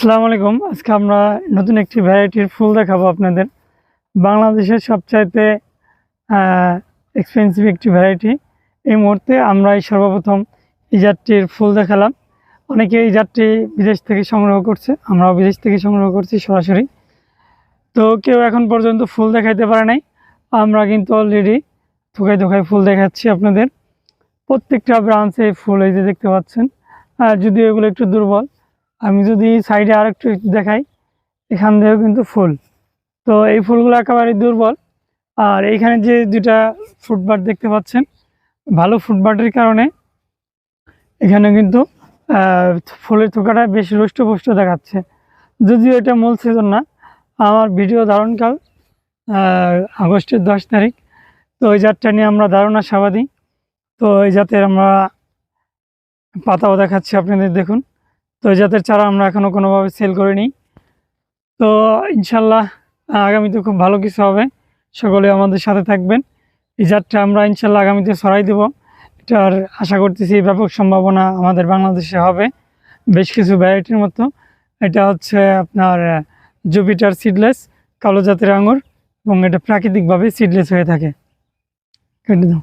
আসসালামু আলাইকুম। আজকে আমরা নতুন একটি ভ্যারাইটির ফুল দেখাবো আপনাদের। বাংলাদেশের সবচাইতে এক্সপেন্সিভ একটি ভ্যারাইটি। এই মুহূর্তে আমরা এই সর্বপ্রথম এই ফুল দেখালাম। অনেকে এই জাতটি বিদেশ থেকে সংগ্রহ করছে, আমরাও বিদেশ থেকে সংগ্রহ করছি সরাসরি। তো কেউ এখন পর্যন্ত ফুল দেখাইতে পারে নাই। আমরা কিন্তু অলরেডি থোকায় থোকায় ফুল দেখাচ্ছি আপনাদের। প্রত্যেকটা ব্রাঞ্চে ফুল এই যে দেখতে পাচ্ছেন। আর যদিও এগুলো একটু দুর্বল আমি যদি সাইডে আর একটু দেখাই, এখান দিয়েও কিন্তু ফুল। তো এই ফুলগুলো একেবারে দুর্বল। আর এইখানে যে দুটা ফুটবার দেখতে পাচ্ছেন, ভালো ফুটবাটের কারণে এখানে কিন্তু ফুলের থোকাটা বেশ রুষ্টপুষ্ট দেখাচ্ছে। যদিও এটা মূল সিজন না, আমার ভিডিও ধারণকাল আগস্টের দশ তারিখ। তো ওই জাতটা নিয়ে আমরা দারুণ আশাবাদী তো এই জাতের আমরা পাতাও দেখাচ্ছি আপনাদের দেখুন। তো জাতের চারা আমরা এখনও কোনোভাবে সেল করিনি। তো ইনশাল্লাহ আগামীতে খুব ভালো কিছু হবে। সকলে আমাদের সাথে থাকবেন। এই জাতটা আমরা ইনশাল্লাহ আগামীতে ছড়াই দেব। এটার আশা করতেছি ব্যাপক সম্ভাবনা আমাদের বাংলাদেশে হবে। বেশ কিছু ভ্যারাইটির মতো। এটা হচ্ছে আপনার জুপিটার সিডলেস কালো জাতের আঙুর এবং এটা প্রাকৃতিকভাবে সিডলেস হয়ে থাকে। কেটে দাও।